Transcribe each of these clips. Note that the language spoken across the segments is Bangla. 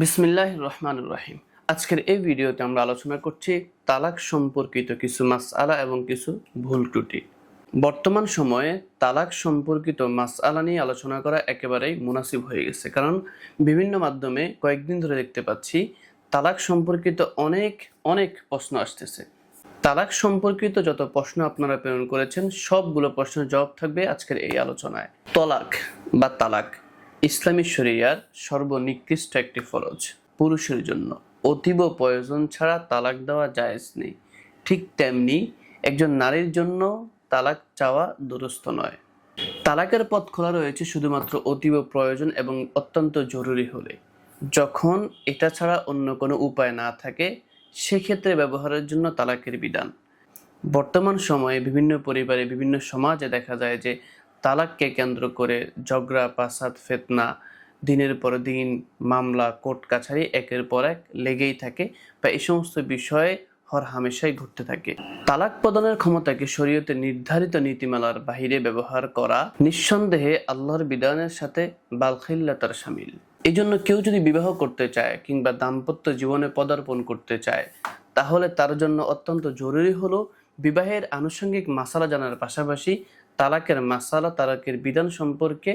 বিসমিল্লাহ রহমান রহিম। আজকের এই ভিডিওতে আমরা আলোচনা করছি তালাক সম্পর্কিত কিছু মাসআলা এবং কিছু ভুল ত্রুটি। বর্তমান সময়ে তালাক সম্পর্কিত মাসআলা নিয়ে আলোচনা করা একেবারেই মুনাসিব হয়ে গেছে, কারণ বিভিন্ন মাধ্যমে কয়েকদিন ধরে দেখতে পাচ্ছি তালাক সম্পর্কিত অনেক অনেক প্রশ্ন আসতেছে। তালাক সম্পর্কিত যত প্রশ্ন আপনারা প্রেরণ করেছেন, সবগুলো প্রশ্নের জবাব থাকবে আজকের এই আলোচনায়। তলাক বা তালাক। ইসলামী শরিয়ার সর্বনিকৃষ্ট একটি ফরজ, পুরুষের জন্য। অতীব প্রয়োজন ছাড়া তালাক দেওয়া জায়েজ নেই। ঠিক তেমনি একজন নারীর জন্য তালাক চাওয়া দুরস্থ নয়। তালাকের পথ খোলা রয়েছে শুধুমাত্র অতীব প্রয়োজন এবং অত্যন্ত জরুরি হলে। যখন এটা ছাড়া অন্য কোনো উপায় না থাকে, সেক্ষেত্রে ব্যবহারের জন্য তালাকের বিধান। বর্তমান সময়ে বিভিন্ন পরিবারে, বিভিন্ন সমাজে দেখা যায় যে তালাককে কেন্দ্র করে ঝগড়া, পাসাদ, ফেতনা, দিনের পর দিন মামলা, কোর্ট কাছারি একের পর এক লেগেই থাকে বা এই সমস্ত বিষয়ে হর হামেশাই ঘটতে থাকে। তালাক প্রদানের ক্ষমতাকে শরীয়তে নির্ধারিত নীতিমালার বাহিরে ব্যবহার করা নিঃসন্দেহে আল্লাহর বিধানের সাথে বালখিল্লাতার সামিল। এই জন্য কেউ যদি বিবাহ করতে চায় কিংবা দাম্পত্য জীবনে পদার্পণ করতে চায়, তাহলে তার জন্য অত্যন্ত জরুরি হলো বিবাহের আনুষঙ্গিক মাসালা জানার পাশাপাশি তালাকের মাসালা, তালাকের বিধান সম্পর্কে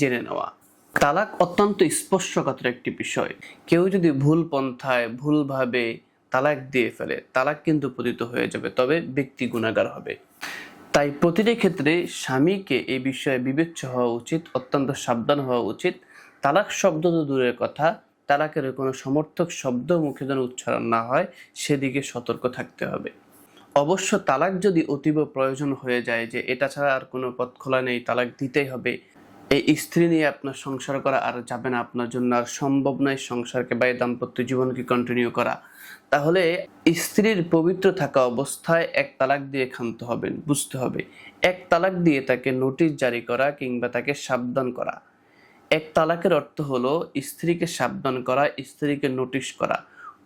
জেনে নেওয়া। তালাক অত্যন্ত স্পর্শকাতর একটি বিষয়। কেউ যদি ভুল পন্থায় ভুলভাবে তালাক দিয়ে ফেলে, তালাক কিন্তু পতিত হয়ে যাবে, তবে ব্যক্তি গুণাগার হবে। তাই প্রতিটি ক্ষেত্রে স্বামীকে এই বিষয়ে বিবেচ্য হওয়া উচিত, অত্যন্ত সাবধান হওয়া উচিত। তালাক শব্দ তো দূরের কথা, তালাকের কোনো সমর্থক শব্দ মুখে যেন উচ্চারণ না হয়, সেদিকে সতর্ক থাকতে হবে। অবশ্য তালাক যদি অতীব প্রয়োজন হয়ে যায় যে এটা ছাড়া আর কোনো পথ খোলা নেই, তালাক দিতেই হবে। এই স্ত্রী নিয়ে আপনার সংসার করা আর যাবে না আপনার জন্য, আর সম্ভব নয় সংসারকে বা এই দাম্পত্য জীবনকে কন্টিনিউ করা। তাহলে স্ত্রীর পবিত্র থাকা অবস্থায় এক তালাক দিয়ে ক্ষান্ত হবেন, বুঝতে হবে। এক তালাক দিয়ে তাকে নোটিশ জারি করা কিংবা তাকে সাবধান করা। এক তালাকের অর্থ হলো স্ত্রীকে সাবধান করা, স্ত্রীকে নোটিশ করা।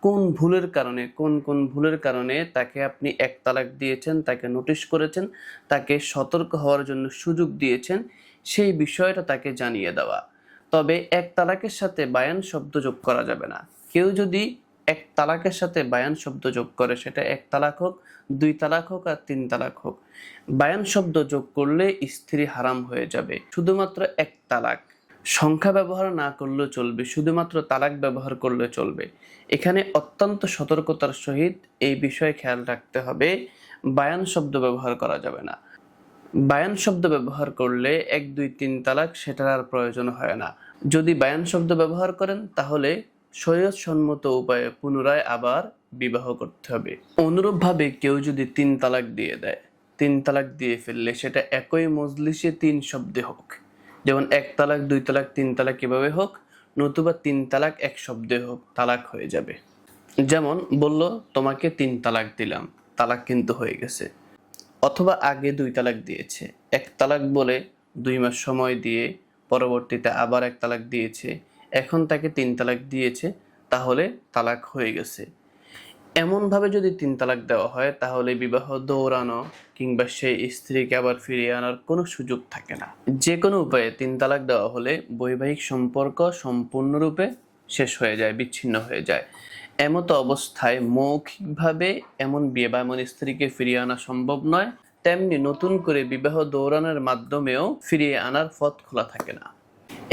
কোন ভুলের কারণে, কোন কোন ভুলের কারণে তাকে আপনি এক তালাক দিয়েছেন, তাকে নোটিশ করেছেন, তাকে সতর্ক হওয়ার জন্য সুযোগ দিয়েছেন, সেই বিষয়টা তাকে জানিয়ে দেওয়া। তবে এক তালাকের সাথে বায়ান শব্দ যোগ করা যাবে না। কেউ যদি এক তালাকের সাথে বায়ান শব্দ যোগ করে, সেটা এক তালাক হোক, দুই তালাক হোক আর তিন তালাক হোক। বায়ান শব্দ যোগ করলে স্ত্রী হারাম হয়ে যাবে। শুধুমাত্র এক তালাক। সংখ্যা ব্যবহার না করলেও চলবে, শুধুমাত্র তালাক ব্যবহার করলে চলবে। এখানে অত্যন্ত সতর্কতার সহিত এই বিষয়ে খেয়াল রাখতে হবে, বায়ান শব্দ ব্যবহার করা যাবে না। বায়ান শব্দ ব্যবহার করলে এক, দুই, তিন তালাক সেটার আর প্রয়োজন হয় না। যদি বায়ান শব্দ ব্যবহার করেন, তাহলে সম্মত উপায়ে পুনরায় আবার বিবাহ করতে হবে। অনুরূপভাবে কেউ যদি তিন তালাক দিয়ে দেয়, তিন তালাক দিয়ে ফেললে সেটা একই মজলিসে তিন শব্দে হোক। যেমন এক তালাক, দুই তালাক, তিন তালাক কীভাবে হোক, নতুবা তিন তালাক এক শব্দে হোক, তালাক হয়ে যাবে। যেমন বলল, তোমাকে তিন তালাক দিলাম, তালাক কিন্তু হয়ে গেছে। অথবা আগে দুই তালাক দিয়েছে, এক তালাক বলে দুই মাস সময় দিয়ে পরবর্তীতে আবার এক তালাক দিয়েছে, এখন তাকে তিন তালাক দিয়েছে, তাহলে তালাক হয়ে গেছে। এমনভাবে যদি তিন তালাক দেওয়া হয়, তাহলে বিবাহ দৌড়ানো কিংবা সেই স্ত্রীকে আবার ফিরিয়ে আনার কোনো সুযোগ থাকে না। যে কোনো উপায়ে তিন তালাক দেওয়া হলে বৈবাহিক সম্পর্ক সম্পূর্ণরূপে শেষ হয়ে যায়, বিচ্ছিন্ন হয়ে যায়। এমত অবস্থায় মৌখিকভাবে এমন বিয়ে বা এমন স্ত্রীকে ফিরিয়ে আনা সম্ভব নয়। তেমনি নতুন করে বিবাহ দৌড়ানোর মাধ্যমেও ফিরিয়ে আনার পথ খোলা থাকে না।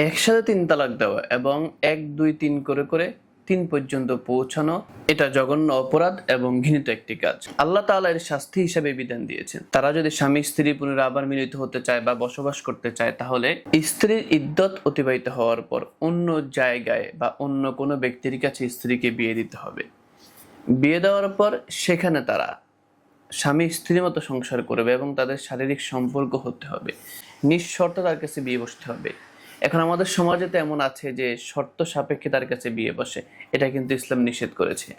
একসাথে তিন তালাক দেওয়া এবং এক, দুই, তিন করে করে তিন পর্যন্ত পৌঁছানো, এটা জঘন্য অপরাধ এবং ঘৃণিত একটি কাজ। আল্লাহ তাআলা এর শাস্তি হিসাবে বিধান দিয়েছেন। তারা যদি স্বামী স্ত্রী পুনরায় আবার মিলিত হতে চায় বা বসবাস করতে চায়, তাহলে স্ত্রীর ইদ্যত অতিবাহিত হওয়ার পর অন্য জায়গায় বা অন্য কোনো ব্যক্তির কাছে স্ত্রীকে বিয়ে দিতে হবে। বিয়ে দেওয়ার পর সেখানে তারা স্বামী স্ত্রীর মতো সংসার করবে এবং তাদের শারীরিক সম্পর্ক হতে হবে। নিঃশর্ত তার কাছে বিয়ে বসতে হবে। এখন আমাদের সমাজে তো এমন আছে যে শর্ত সাপেক্ষে তার কাছে বিয়ে বসে। এটা কিন্তু ইসলাম নিষেধ করেছে।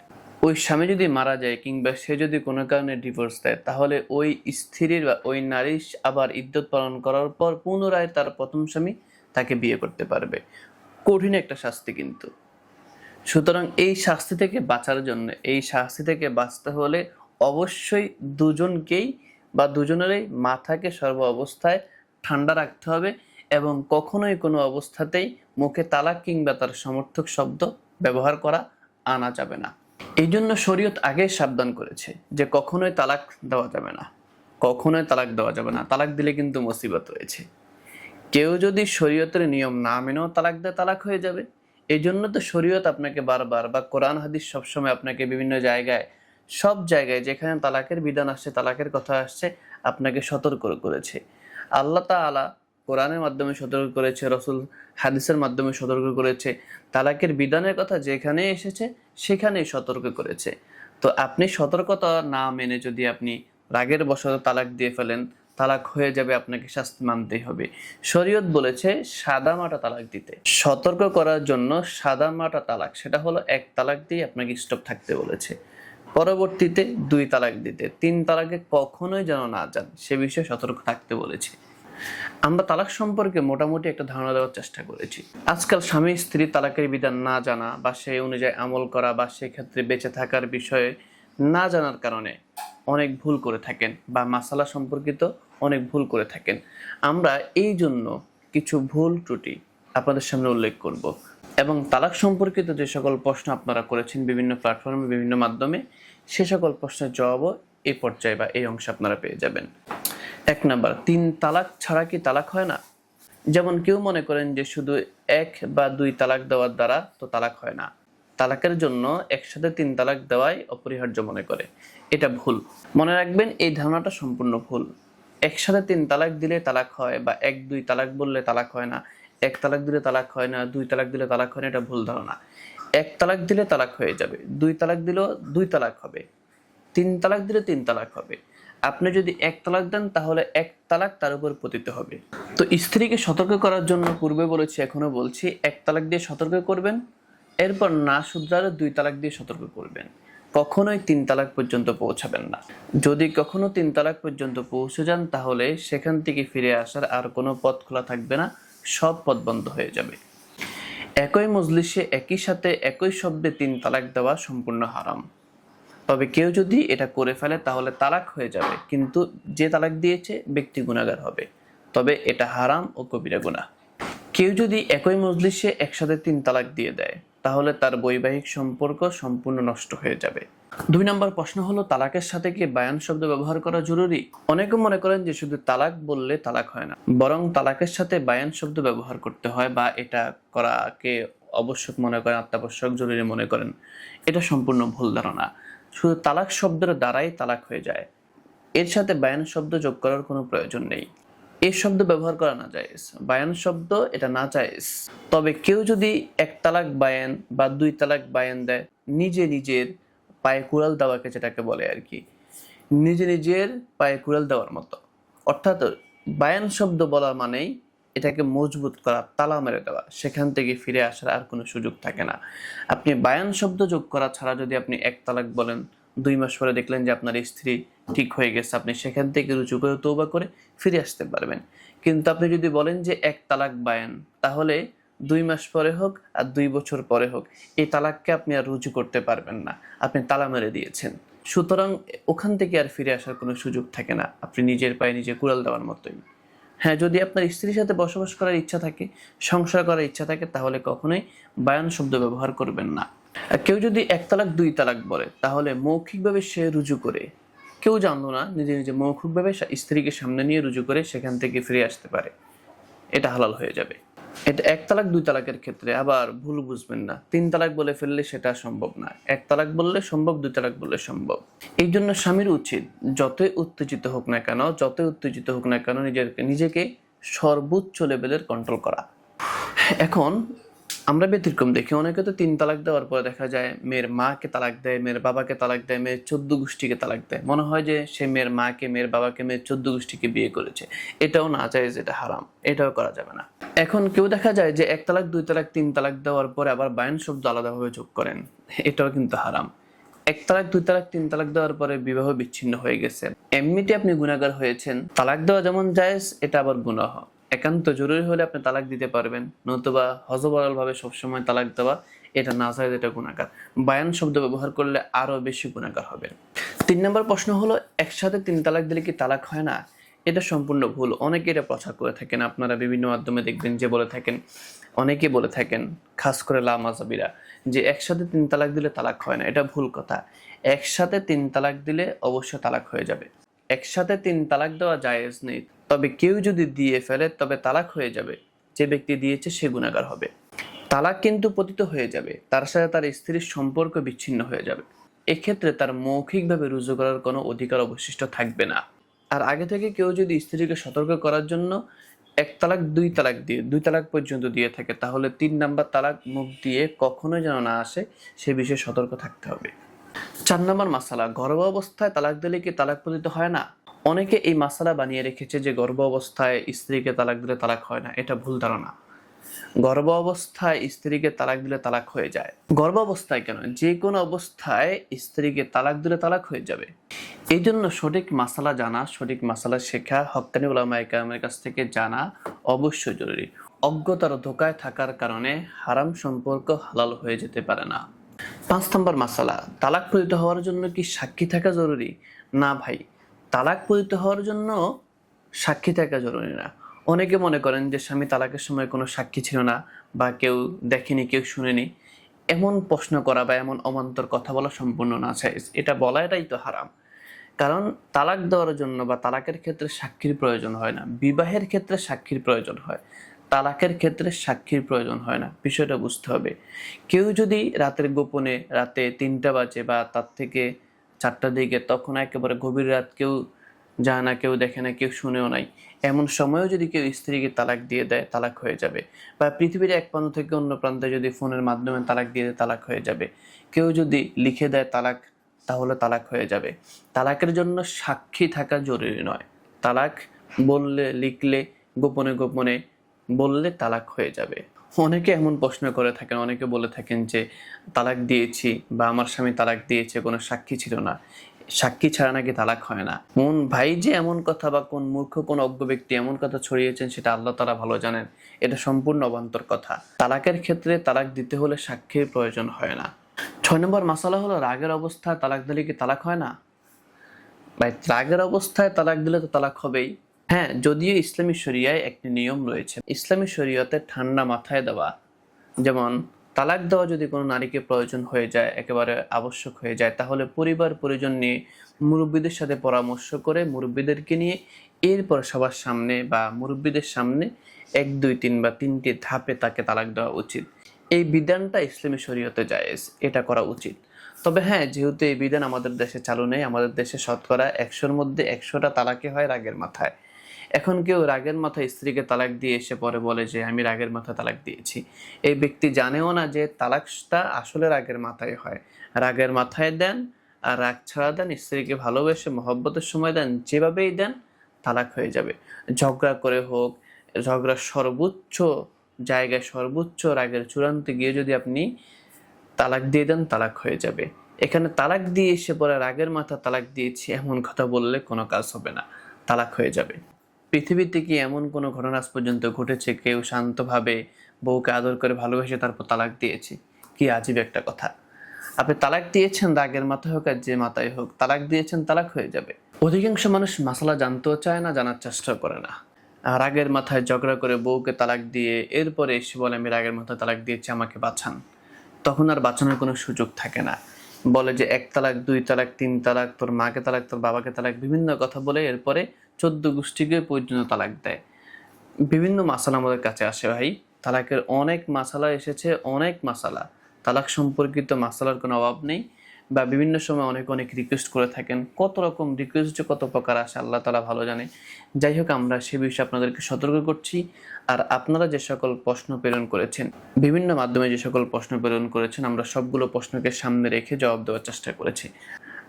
ওই স্বামী যদি মারা যায় কিংবা সে যদি কোনো কারণে ডিভোর্স দেয়, তাহলে ওই স্ত্রীর বা ওই নারী আবার ইদ্যত পালন করার পর পুনরায় তার প্রথম স্বামী তাকে বিয়ে করতে পারবে। কঠিন একটা শাস্তি কিন্তু। সুতরাং এই শাস্তি থেকে বাঁচার জন্য, এই শাস্তি থেকে বাঁচতে হলে অবশ্যই দুজনকেই বা দুজনেরই মাথাকে সর্ব অবস্থায় ঠান্ডা রাখতে হবে। এবং কখনোই কোনো অবস্থাতেই মুখে তালাক কিংবা তার সমর্থক শব্দ ব্যবহার করা আনা যাবে না। এই জন্য শরীয়ত আগে সাবধান করেছে যে কখনোই তালাক দেওয়া যাবে না। কখনোই তালাক দেওয়া যাবে না। তালাক দিলে কিন্তু মুসিবত রয়েছে। কেউ যদি শরীয়তের নিয়ম না মেনেও তালাক দেয়, তালাক হয়ে যাবে। এই জন্য তো শরীয়ত আপনাকে বারবার বা কোরআন, হাদিস সবসময় আপনাকে বিভিন্ন জায়গায়, সব জায়গায় যেখানে তালাকের বিধান আসছে, তালাকের কথা আসছে, আপনাকে সতর্ক করেছে। আল্লাহ তাআলা কোরআনের মাধ্যমে সতর্ক করেছে, রসুল হাদিসের মাধ্যমে সতর্ক করেছে, তালাকের বিধানের কথা যেখানে এসেছে সেখানেই সতর্ক করেছে। তো আপনি সতর্কতা না মেনে যদি আপনি রাগের বশত তালাক দিয়ে ফেলেন, তালাক হয়ে যাবে, আপনাকে শাস্তি মানতেই হবে। শরীয়ত বলেছে সাদা মাটা তালাক দিতে। সতর্ক করার জন্য সাদা মাটা তালাক, সেটা হলো এক তালাক দিয়ে আপনাকে স্টপ থাকতে বলেছে। পরবর্তীতে দুই তালাক দিতে। তিন তালাকে কখনোই যেন না যান, সে বিষয়ে সতর্ক থাকতে বলেছে। আমরা তালাক সম্পর্কে মোটামুটি একটা ধারণা দেওয়ার চেষ্টা করেছি। আজকাল স্বামী স্ত্রী তালাকের বিধান না জানা বা সেই অনুযায়ী আমল করা বা সেক্ষেত্রে বেঁচে থাকার বিষয়ে না জানার কারণে অনেক ভুল করে থাকেন বা মাসালা সম্পর্কিত অনেক ভুল করে থাকেন। আমরা এই জন্য কিছু ভুল ত্রুটি আপনাদের সামনে উল্লেখ করব এবং তালাক সম্পর্কিত যে সকল প্রশ্ন আপনারা করেছেন বিভিন্ন প্ল্যাটফর্মে বিভিন্ন মাধ্যমে, সে সকল প্রশ্নের জবাবও এই পর্যায়ে বা এই অংশে আপনারা পেয়ে যাবেন। এক নাম্বার। তিন তালাক ছাড়া কি তালাক হয় না? যেমন কেউ মনে করেন যে শুধু এক বা দুই তালাক দেওয়ার দ্বারা তো তালাক হয় না। তালাকের জন্য একসাথে তিন তালাক দেওয়াই অপরিহার্য মনে করে। এটা ভুল। মনে রাখবেন, এই ধারণাটা সম্পূর্ণ ভুল। একসাথে তিন তালাক দিলে তালাক হয় বা এক, দুই তালাক বললে তালাক হয় না, এক তালাক দিলে তালাক হয় না, দুই তালাক দিলে তালাক হয় না, এটা ভুল ধারণা। এক তালাক দিলে তালাক হয়ে যাবে, দুই তালাক দিলেও দুই তালাক হবে, তিন তালাক দিলে তিন তালাক হবে। আপনি যদি এক তালাক দেন, তাহলে এক তালাক তার উপর পতিত হবে। তো স্ত্রীকে সতর্ক করার জন্য পূর্বে বলেছি, এখনও বলছি, এক তালাক দিয়ে সতর্ক করবেন, এরপর না শুধরালে দুই তালাক দিয়ে সতর্ক করবেন। কখনোই তিন তালাক পর্যন্ত পৌঁছাবেন না। যদি কখনো তিন তালাক পর্যন্ত পৌঁছে যান, তাহলে সেখান থেকে ফিরে আসার আর কোনো পথ খোলা থাকবে না, সব পথ বন্ধ হয়ে যাবে। একই মজলিসে একই সাথে একই শব্দে তিন তালাক দেওয়া সম্পূর্ণ হারাম। তবে কেউ যদি এটা করে ফেলে, তাহলে তালাক হয়ে যাবে। কিন্তু যে তালাক দিয়েছে, ব্যক্তি গুণাগার হবে। তবে এটা হারাম ও কবিরা গুণা কেউ যদি একই মজলিসে একসাথে তিন তালাক দিয়ে দেয়, তাহলে তার বৈবাহিক সম্পর্ক সম্পূর্ণ নষ্ট হয়ে যাবে। দুই নম্বর প্রশ্ন হলো, তালাকের সাথে কি বায়ান শব্দ ব্যবহার করা জরুরি? অনেকে মনে করেন যে শুধু তালাক বললে তালাক হয় না, বরং তালাকের সাথে বায়ান শব্দ ব্যবহার করতে হয় বা এটা করাকে আবশ্যক মনে করেন অত্যাবশ্যক জরুরি মনে করেন। এটা সম্পূর্ণ ভুল ধারণা। শুধু তালাক শব্দের দ্বারাই তালাক হয়ে যায়। এর সাথে বায়ান শব্দ যোগ করার কোনো প্রয়োজন নেই। এই শব্দ ব্যবহার করা না জায়েজ বায়ান শব্দ, এটা না জায়েজ তবে কেউ যদি এক তালাক বায়ান বা দুই তালাক বায়ান দেয়, নিজে নিজের পায়ে কুড়াল দেওয়াকে যেটাকে বলে আর কি, নিজে নিজের পায়ে কুড়াল দেওয়ার মতো। অর্থাৎ বায়ান শব্দ বলা মানেই এটাকে মজবুত করা, তালা মেরে দেওয়া, সেখান থেকে ফিরে আসার আর কোনো সুযোগ থাকে না। আপনি বায়ান শব্দ যোগ করা ছাড়া যদি আপনি এক তালাক বলেন, দুই মাস পরে দেখলেন যে আপনার স্ত্রী ঠিক হয়ে গেছে, আপনি সেখান থেকে রুচু করে তৌবা করে ফিরে আসতে পারবেন। কিন্তু আপনি যদি বলেন যে এক তালাক বায়ান, তাহলে দুই মাস পরে হোক আর দুই বছর পরে হোক, এই তালাককে আপনি আর রুজু করতে পারবেন না। আপনি তালা মেরে দিয়েছেন। সুতরাং ওখান থেকে আর ফিরে আসার কোনো সুযোগ থাকে না। আপনি নিজের পায়ে নিজে কুড়াল দেওয়ার মতোই। হ্যাঁ যদি আপনার স্ত্রীর সাথে বসবাস করার ইচ্ছা থাকে, সংসার করার ইচ্ছা থাকে, তাহলে কখনোই বায়ান শব্দ ব্যবহার করবেন না। কেউ যদি এক তালাক, দুই তালাক বলে, তাহলে মৌখিকভাবে সে রুজু করে। কেউ জানলো না, নিজে নিজে মৌখিকভাবে স্ত্রীকে সামনে নিয়ে রুজু করে সেখান থেকে ফিরে আসতে পারে। এটা হালাল হয়ে যাবে। এটা এক তালাক, দুই তালাকের ক্ষেত্রে আবার ভুল বুঝবেন না। তিন তালাক বলে ফেললে সেটা সম্ভব না। এক তালাক বললে সম্ভব, দুই তালাক বললে সম্ভব। এই জন্য স্বামীর উচিত যতই উত্তেজিত হোক না কেন, যতই উত্তেজিত হোক না কেন নিজের নিজেকে সর্বোচ্চ লেভেলের কন্ট্রোল করা। এখন আমরা ব্যতিক্রম দেখি। অনেকে তো তিন তালাক দেওয়ার পরে দেখা যায় মেয়ের মাকে তালাক দেয়, মেয়ের বাবাকে তালাক দেয়, মেয়ের চোদ্দ গোষ্ঠীকে তালাক দেয়। মনে হয় যে সে মেয়ের মাকে, মেয়ের বাবাকে, মেয়ের চোদ্দ গোষ্ঠীকে বিয়ে করেছে। এটাও না যায় যেটা হারাম। এটাও করা যাবে না। এখন কেউ দেখা যায় যে এক তালাক, দুই তালাক, তিন তালাক দেওয়ার পরে আবার বায়ন শব্দ আলাদাভাবে যোগ করেন। এটাও কিন্তু হারাম। এক তালাক, দুই তালাক, তিন তালাক দেওয়ার পরে বিবাহ বিচ্ছিন্ন হয়ে গেছে। এমনিতে আপনি গুণাগার হয়েছেন। তালাক দেওয়া যেমন জায়েজ, এটা আবার গুনাহ। একান্ত জরুরি হলে আপনি তালাক দিতে পারবেন, নতুবা হজবরল ভাবে সবসময় তালাক দেওয়া, এটা না যায় এটা গুণাগার বায়ান শব্দ ব্যবহার করলে আরও বেশি গুণাকার হবে। তিন নম্বর প্রশ্ন হলো, একসাথে তিন তালাক দিলে কি তালাক হয় না? এটা সম্পূর্ণ ভুল। অনেকে এটা প্রচার করে থাকেন। আপনারা বিভিন্ন মাধ্যমে দেখবেন যে বলে থাকেন, অনেকে বলে থাকেন, খাস করে লামাজাবিরা যে একসাথে তিন তালাক দিলে তালাক হয় না। এটা ভুল কথা। একসাথে তিন তালাক দিলে অবশ্য তালাক হয়ে যাবে। একসাথে তিন তালাক দেওয়া জায়েজ নেই। তবে কেউ যদি দিয়ে ফেলে, তবে তালাক হয়ে যাবে। যে ব্যক্তি দিয়েছে, সে গুণাগার হবে। তালাক কিন্তু পতিত হয়ে যাবে। তার সাথে তার স্ত্রীর সম্পর্ক বিচ্ছিন্ন হয়ে যাবে। এক্ষেত্রে তার মৌখিকভাবে রুজু করার কোনো অধিকার অবশিষ্ট থাকবে না। আর আগে থেকে কেউ যদি স্ত্রীকে সতর্ক করার জন্য এক তালাক, দুই তালাক দিয়ে, দুই তালাক পর্যন্ত দিয়ে থাকে, তাহলে তিন নাম্বার তালাক মুখ দিয়ে কখনোই যেন না আসে, সে বিষয়ে সতর্ক থাকতে হবে। চার নম্বর মাসালা, গর্ভ অবস্থায় তালাক দিলে কি তালাক পতিত হয় না? অনেকে এই মাসালা বানিয়ে রেখেছে যে গর্ভ অবস্থায় স্ত্রীকে তালাক দিলে তালাক হয় না, এটা ভুল ধারণা। গর্ভ অবস্থায় স্ত্রীকে তালাক দিলে তালাক হয়ে যায়। গর্ভ অবস্থায় কেন? যে কোনো অবস্থায় স্ত্রীকে তালাক দিলে তালাক হয়ে যাবে। এই জন্য সঠিক মাসালা জানা, সঠিক মাসালা শেখা, হক্কানি ওলামা কাছ থেকে জানা অবশ্যই জরুরি। অজ্ঞতার ধোকায় থাকার কারণে হারাম সম্পর্ক হালাল হয়ে যেতে পারে না। পাঁচ নম্বর মাসালা, তালাক পতিত হওয়ার জন্য কি সাক্ষী থাকা জরুরি? না ভাই, তালাক পতিত হওয়ার জন্য সাক্ষী থাকা জরুরি না। অনেকে মনে করেন যে স্বামী তালাকের সময় কোনো সাক্ষী ছিল না বা কেউ দেখেনি, কেউ শুনেনি। এমন প্রশ্ন করা বা এমন অমান্তর কথা বলা সম্পূর্ণ না চাই এটা বলা এটাই তো হারাম। কারণ তালাক দেওয়ার জন্য বা তালাকের ক্ষেত্রে সাক্ষীর প্রয়োজন হয় না। বিবাহের ক্ষেত্রে সাক্ষীর প্রয়োজন হয়। তালাকের ক্ষেত্রে সাক্ষীর প্রয়োজন হয় না, বিষয়টা বুঝতে হবে। কেউ যদি রাতের গোপনে রাতে তিনটা বাজে বা তার থেকে চারটার দিকে তখন একেবারে গভীর রাত কেউ যায় না, কেউ দেখে না, কেউ শুনেও নাই। এমন সময়েও যদি কেউ স্ত্রীকে তালাক দিয়ে দেয়, তালাক হয়ে যাবে। বা পৃথিবীর এক প্রান্ত থেকে অন্য প্রান্তে যদি ফোনের মাধ্যমে তালাক দিয়ে দেয়, তালাক হয়ে যাবে। কেউ যদি লিখে দেয় তালাক, তাহলে তালাক হয়ে যাবে। তালাকের জন্য সাক্ষী থাকা জরুরি নয়। তালাক বললে, লিখলে, গোপনে গোপনে বললে তালাক হয়ে যাবে। অনেকে এমন প্রশ্ন করে থাকেন, অনেকে বলে থাকেন যে, তালাক দিয়েছি বা আমার স্বামী তালাক দিয়েছে, কোনো সাক্ষী ছিল না। সাক্ষী ছাড়া নাকি তালাক হয় না? কোন ভাই যে এমন কথা বা কোন মূর্খ, কোন অজ্ঞ ব্যক্তি এমন কথা ছড়িয়েছেন, সেটা আল্লাহ তারা ভালো জানেন। এটা সম্পূর্ণ অবান্তর কথা। তালাকের ক্ষেত্রে তালাক দিতে হলে সাক্ষীর প্রয়োজন হয় না। ছয় নম্বর মাসালা হলো, রাগের অবস্থায় তালাক দিলে কি তালাক হয় না? ভাই, রাগের অবস্থায় তালাক দিলে তো তালাক হবেই। হ্যাঁ যদিও ইসলামী শরিয়ায় একটি নিয়ম রয়েছে। ইসলামী শরীয়তে ঠান্ডা মাথায় দেওয়া, যেমন তালাক দেওয়া যদি কোনো নারীকে প্রয়োজন হয়ে যায়, একেবারে আবশ্যক হয়ে যায়, তাহলে পরিবার পরিজন নিয়ে মুরব্বীদের সাথে পরামর্শ করে মুরব্বীদেরকে নিয়ে এরপর সবার সামনে বা মুরব্বীদের সামনে এক, দুই, তিন বা তিনটি ধাপে তাকে তালাক দেওয়া উচিত। এই বিধানটা ইসলামী শরীয়তে জায়েজ, এটা করা উচিত। তবে হ্যাঁ যেহেতু এই বিধান আমাদের দেশে চালু নেই, আমাদের দেশে শতকরা একশোর মধ্যে একশোটা তালাকে হয় রাগের মাথায়। এখন কেউ রাগের মাথায় স্ত্রীকে তালাক দিয়ে এসে পরে বলে যে, আমি রাগের মাথায় তালাক দিয়েছি। এই ব্যক্তি জানেও না যে তালাকটা আসলে রাগের মাথায় হয়। রাগের মাথায় দেন, আর রাগ ছাড়া দেন, স্ত্রীকে ভালোবেসে মহব্বতের সময় দেন, যেভাবেই দেন, তালাক হয়ে যাবে। ঝগড়া করে হোক, ঝগড়ার সর্বোচ্চ জায়গায় সর্বোচ্চ রাগের চূড়ান্তে গিয়ে যদি আপনি তালাক দিয়ে দেন, তালাক হয়ে যাবে। এখানে তালাক দিয়ে এসে পরে রাগের মাথা তালাক দিয়েছি, এমন কথা বললে কোনো কাজ হবে না। তালাক হয়ে যাবে। পৃথিবীতে কি এমন কোনো ঘটনা আজ পর্যন্ত ঘটেছে? কেউ শান্তভাবে বউকে আদর করে ভালোবেসে তারপর তালাক দিয়েছে? কি আজীব একটা কথা। আপনি তালাক দিয়েছেন রাগের মাথায় হোক আর যে মাথায় হোক, তালাক দিয়েছেন তালাক হয়ে যাবে। অধিকাংশ মানুষ মাসালা জানতেও চায় না, জানার চেষ্টা করে না। রাগের মাথায় ঝগড়া করে বউকে তালাক দিয়ে এরপরে এসে বলে, আমি রাগের মাথায় তালাক দিয়েছি, আমাকে বাঁচান। তখন আর বাঁচানোর কোনো সুযোগ থাকে না। বলে যে, এক তালাক, দুই তালাক, তিন তালাক, তোর মাকে তালাক, তোর বাবাকে তালাক, বিভিন্ন কথা বলে এরপরে চোদ্দ গোষ্ঠীকে পর্যন্ত তালাক দেয়। বিভিন্ন মাসালা আমাদের কাছে আসে ভাই। তালাকের অনেক মাসালা এসেছে, অনেক মাসালা। তালাক সম্পর্কিত মাসালার কোনো অভাব নেই বা বিভিন্ন সময় অনেক অনেক রিকোয়েস্ট করে থাকেন। কত রকম রিকোয়েস্ট কত প্রকার আসে, আল্লাহ তালা ভালো জানে। যাই হোক, আমরা সে বিষয়ে আপনাদেরকে সতর্ক করছি। আর আপনারা যে সকল প্রশ্ন প্রেরণ করেছেন, বিভিন্ন মাধ্যমে যে সকল প্রশ্ন প্রেরণ করেছেন, আমরা সবগুলো প্রশ্নকে সামনে রেখে জবাব দেওয়ার চেষ্টা করেছি।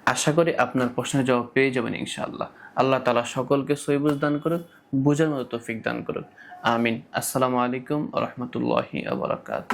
আশা করি আপনার প্রশ্নের জবাব পেয়ে যাবেন ইনশাআল্লাহ। আল্লাহ তালা সকলকে সৈবুজ দান করুক, বোঝার মতো তৌফিক দান করুক। আমিন। আসসালামু আলাইকুম রহমতুল্লাহি আবরাকাত